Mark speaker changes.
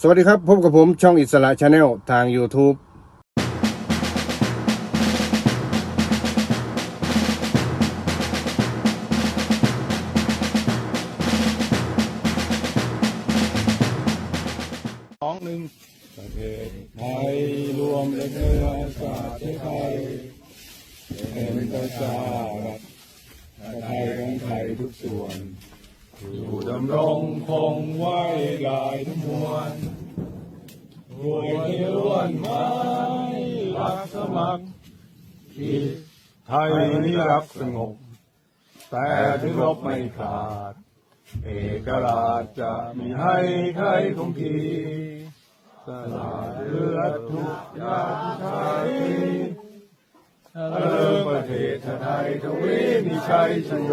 Speaker 1: สวัสดีครับ พบกับผมช่องอิสระชาแนลทาง YouTube
Speaker 2: สองหนึ่งประเทศไทยรวมเป็นเนื้อชาติไทยเป็นประชารัฐไทยของไทยทุกส่วน อยู่ดำรงคงไว้ลายทั้งมวลรวยที่ล้วนไม้รักสมัครที่ไทยนี้รักสงบ แต่ถึงรบไม่ขาด เอกราชจะมีให้ใครคงทีสละเลือดทุกยางไทยเออประเทศไทยทวีมีชัยชโย